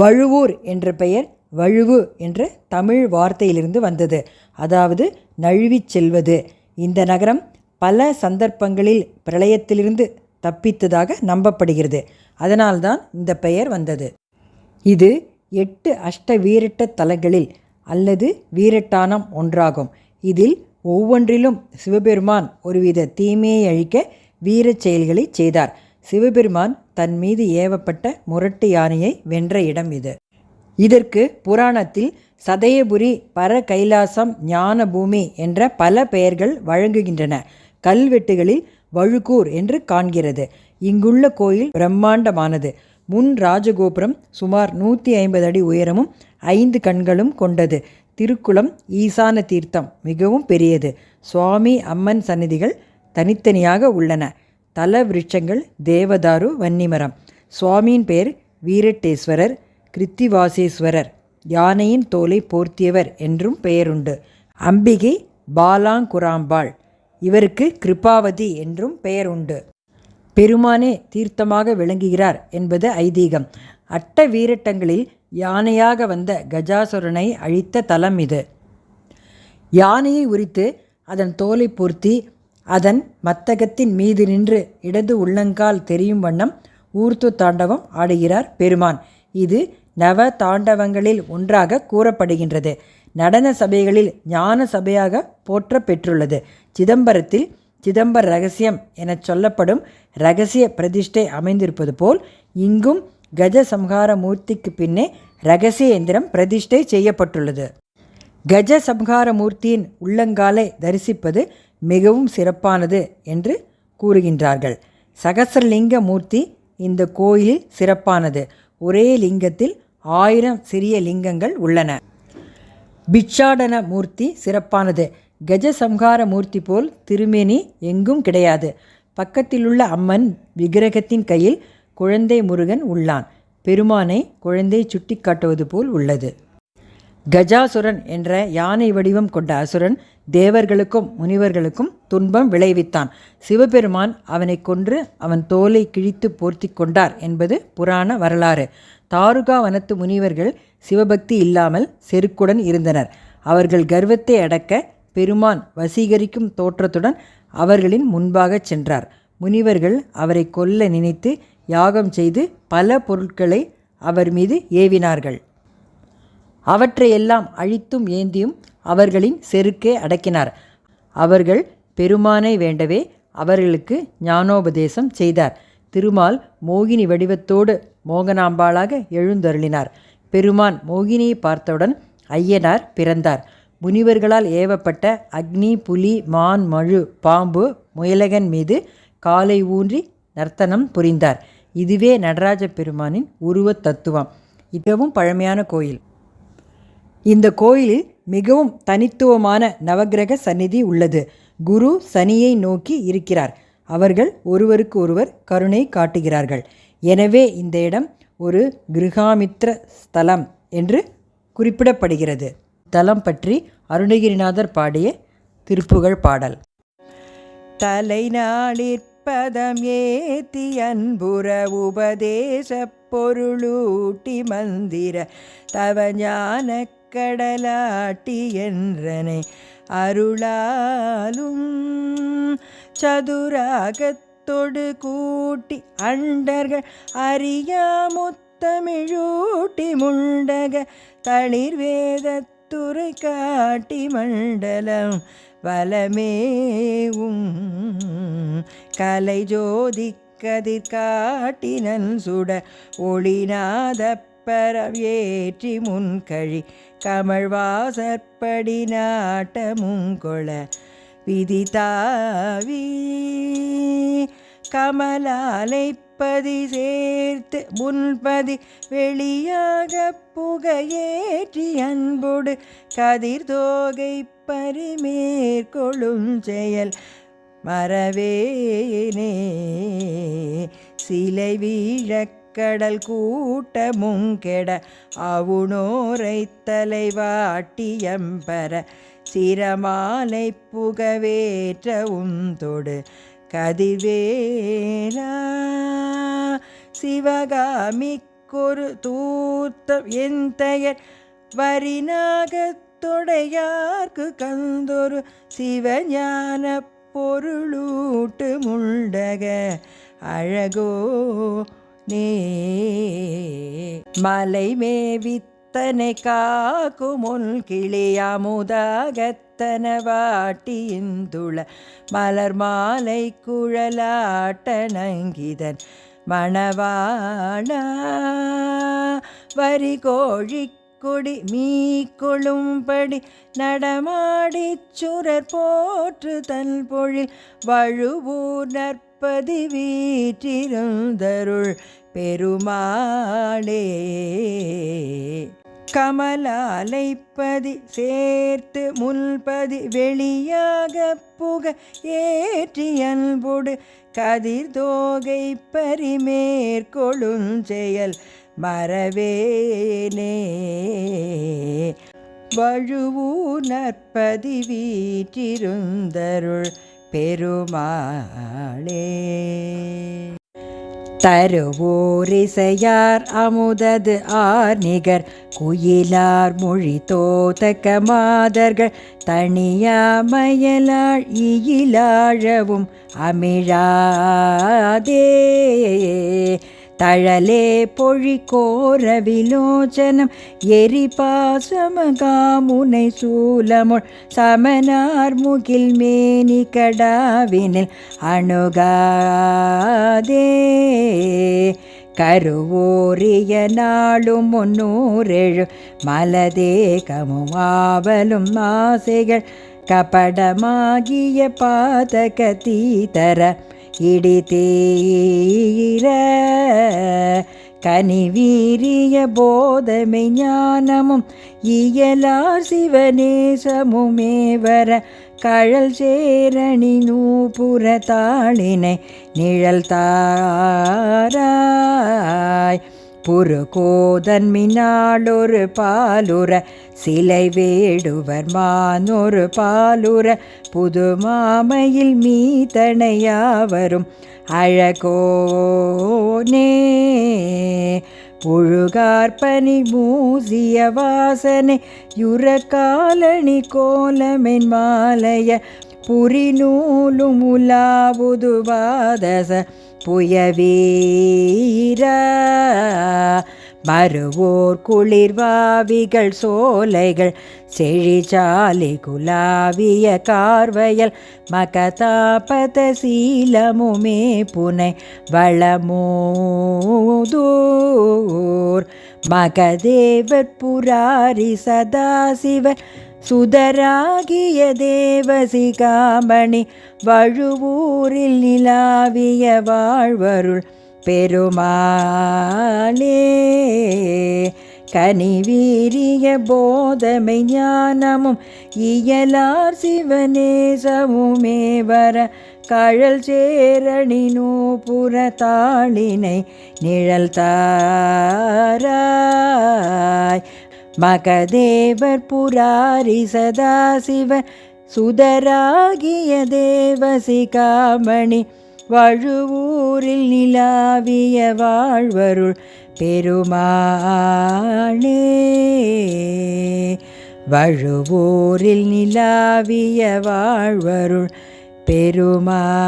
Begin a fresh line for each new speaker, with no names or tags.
வழுவூர் என்ற பெயர் வழுவு என்ற தமிழ் வார்த்தையிலிருந்து வந்தது. அதாவது நழுவிச் செல்வது. இந்த நகரம் பல சந்தர்ப்பங்களில் பிரளயத்திலிருந்து தப்பித்ததாக நம்பப்படுகிறது. அதனால்தான் இந்த பெயர் வந்தது. இது எட்டு அஷ்ட வீரட்ட தலங்களில் அல்லது வீரட்டானம் ஒன்றாகும். இதில் ஒவ்வொன்றிலும் சிவபெருமான் ஒருவித தீமையை அழிக்க வீரச் செயல்களை செய்தார். சிவபெருமான் தன் மீது ஏவப்பட்ட முரட்டு யானையை வென்ற இடம் இது. இதற்கு புராணத்தில் சதயபுரி பர கைலாசம் ஞான பூமி என்ற பல பெயர்கள் வழங்குகின்றன. கல்வெட்டுகளில் வழுக்கூர் என்று காண்கிறது. இங்குள்ள கோயில் பிரம்மாண்டமானது. முன் ராஜகோபுரம் சுமார் நூற்றி ஐம்பது அடி உயரமும் ஐந்து கண்களும் கொண்டது. திருக்குளம் ஈசான தீர்த்தம் மிகவும் பெரியது. சுவாமி அம்மன் சன்னதிகள் தனித்தனியாக உள்ளன. தல விருட்சங்கள் தேவதாரு வன்னிமரம். சுவாமியின் பெயர் வீரட்டேஸ்வரர் கிருத்திவாசேஸ்வரர். யானையின் தோலை போர்த்தியவர் என்றும் பெயருண்டு. அம்பிகை பாலாங்குராம்பாள். இவருக்கு கிருபாவதி என்றும் பெயர் உண்டு பெருமானே தீர்த்தமாக விளங்குகிறார் என்பது ஐதீகம். அட்ட வீரட்டங்களில் யானையாக வந்த கஜாசுரனை அழித்த தலம் இது. யானையை உரித்து அதன் தோலை பொருத்தி அதன் மத்தகத்தின் மீது நின்று இடது உள்ளங்கால் தெரியும் வண்ணம் ஊர்த்து தாண்டவம் ஆடுகிறார் பெருமான். இது நவ தாண்டவங்களில் ஒன்றாக கூறப்படுகின்றது. நடன சபைகளில் ஞான சபையாக போற்ற பெற்றுள்ளது சிதம்பரத்தில் சிதம்பர ரகசியம் எனச் சொல்லப்படும் ரகசிய பிரதிஷ்டை அமைந்திருப்பது போல் இங்கும் கஜ சம்ஹார மூர்த்திக்கு பின்னே ரகசிய எந்திரம் பிரதிஷ்டை செய்யப்பட்டுள்ளது. கஜ சம்ஹார மூர்த்தியின் உள்ளங்காலை தரிசிப்பது மிகவும் சிறப்பானது என்று கூறுகின்றார்கள். சகசரலிங்க மூர்த்தி இந்த கோயிலில் சிறப்பானது. ஒரே லிங்கத்தில் ஆயிரம் சிறிய லிங்கங்கள் உள்ளன. பிட்சாடன மூர்த்தி சிறப்பானது. கஜ சம்ஹார மூர்த்தி போல் திருமேனி எங்கும் கிடையாது. பக்கத்திலுள்ள அம்மன் விக்கிரகத்தின் கையில் குழந்தை முருகன் உள்ளான். பெருமானை குழந்தை சுட்டிக்காட்டுவது போல் உள்ளது. கஜாசுரன் என்ற யானை வடிவம் கொண்ட அசுரன் தேவர்களுக்கும் முனிவர்களுக்கும் துன்பம் விளைவித்தான். சிவபெருமான் அவனை கொன்று அவன் தோலை கிழித்து போர்த்தி கொண்டார் என்பது புராண வரலாறு. தாருகா வனத்து முனிவர்கள் சிவபக்தி இல்லாமல் செருக்குடன் இருந்தனர். அவர்கள் கர்வத்தை அடக்க பெருமான் வசீகரிக்கும் தோற்றத்துடன் அவர்களின் முன்பாகச் சென்றார். முனிவர்கள் அவரை கொல்ல நினைத்து யாகம் செய்து பல பொருட்களை அவர் மீது ஏவினார்கள். அவற்றையெல்லாம் அழித்தும் ஏந்தியும் அவர்களின் செருக்கே அடக்கினார். அவர்கள் பெருமானை வேண்டவே அவர்களுக்கு ஞானோபதேசம் செய்தார். திருமால் மோகினி வடிவத்தோடு மோகனாம்பாளாக எழுந்தருளினார். பெருமான் மோகினியை பார்த்தவுடன் ஐயனார் பிறந்தார். முனிவர்களால் ஏவப்பட்ட அக்னி புலி மான் மழு பாம்பு முயலகன் மீது காலை ஊன்றி நர்த்தனம் புரிந்தார். இதுவே நடராஜ பெருமானின் உருவத் தத்துவம். இதுவும் பழமையான கோயில். இந்த கோயிலில் மிகவும் தனித்துவமான நவக்கிரக சந்நிதி உள்ளது. குரு சனியை நோக்கி இருக்கிறார். அவர்கள் ஒருவருக்கு ஒருவர் கருணை காட்டுகிறார்கள். எனவே இந்த இடம் ஒரு கிருகாமித்ர ஸ்தலம் என்று குறிப்பிடப்படுகிறது. தலம் பற்றி அருணகிரிநாதர் பாடிய திருப்புகழ் பாடல். தலைநாளிற்பதம் ஏத்தி அன்புற உபதேச பொருளூட்டி மந்திர தவஞான கடலாட்டி என்றனை அருளாலும் சதுராகத்தொடு கூட்டி அண்டர்கள் அறியாமுத்தமிழூட்டி முண்டக தளிர் வேதத்துறை காட்டி மண்டலம் வலமேவும் கலை ஜோதி கதிர் காட்டினன் சுட ஒளிநாத பரம் முன்கழி கமழ்வாசற்படி நாட்டமுங்கொள விதிதாவி கமலாலைப்பதி சேர்த்து முன்பதி வெளியாக புகையேற்றி அன்போடு கதிர் தோகை பரிமேற்கொள்ளும் செயல் மறவேனே. சிலை வீழக்கடல் கூட்டமும் கெட அவுணோரை தலைவாட்டியம்பர சிரமாலை புகவேற்றவும் தொடு கதிர்வேலா. சிவகாமி வரிக்கொரு தூத்தம் எந்தையர் வரிநாகத்தொடையார்க்கு கந்தொரு சிவஞான பொருளூட்டு முண்டக அழகோ நே மலை மேவித்தனை காக்குமுல் கிளியமுதாகத்தன வாட்டியிந்துள மலர் மாலை குழலாட்டணங்கிதன் நங்கிதன் வரி கோழிக்கொடி மீ கொழும்படி நடமாடிச் சுரர் போற்று தன் பொழில் வழுவூர் நற்ப வீற்றிருந்தருள் பெருமாளே. கமலாலைப்பதி சேர்த்து முல்பதி வெளியாக புக ஏற்றி அன்புடு கதிர் தோகை பரிமேற்கொழுஞ்செயல் மறவேனே. வழுவூ நற்பதி வீற்றிருந்தருள் பெருமாளே. தருவோரிசையார் அமுதது ஆர் நிகர் குயிலார் மொழி தோதக்க மாதர்கள் தனியாமயலாள் இயிலாழவும் அமிழாதே. தழலே பொழி கோர விலோச்சனம் எரி சூலமுள் சமனார் முகில் மேனி கடாவினில் அணுகாதே. கருவோரிய நாளும் முன்னூறெழு மலதேகமும் ஆவலும் ஆசைகள் கபடமாகிய பாதக தீதர கனிவீரிய போதமை ஞானமும் இயலார் சிவநேசமுமே வர கழல் சேரணி நூபுர தாளினை நிழல் தாராய் புரு புருகோதன்மினாளொரு பாலுர சிலை வேடுவர் மானொரு பாலுர புது மாமையில் மீதனையாவரும் அழகோனே. புழுகார்பனி மூசிய வாசனை யுரகாலணி கோலமென் மாலைய புரிநூலும் உலாவுது வாதச புயவீரா மறுவோர் குளிர்வாவிகள் சோலைகள் செழிச்சாலை குலாவிய கார்வயல் மகதாபத சீலமுமே புனை வளமோதூர். மகதேவர் புராரி சதாசிவர் சுதராகிய தேவசிகாமணி வழுவூரில் ஆவிய வாழ்வருள் பெருமானே கனிவீரிய போதமை ஞானமும் இயலார் சிவநேசமுமே வர கழல் சேரணி நூபுர தாளினை நிழல் தாராய். மகதேவர் புராரி சதாசிவ சுதராகிய தேவசிகாமணி வழுவூரில் நிலாவிய வாழ்வருள் பெருமானே. வழுவூரில் நிலாவிய வாழ்வருள் பெருமானே.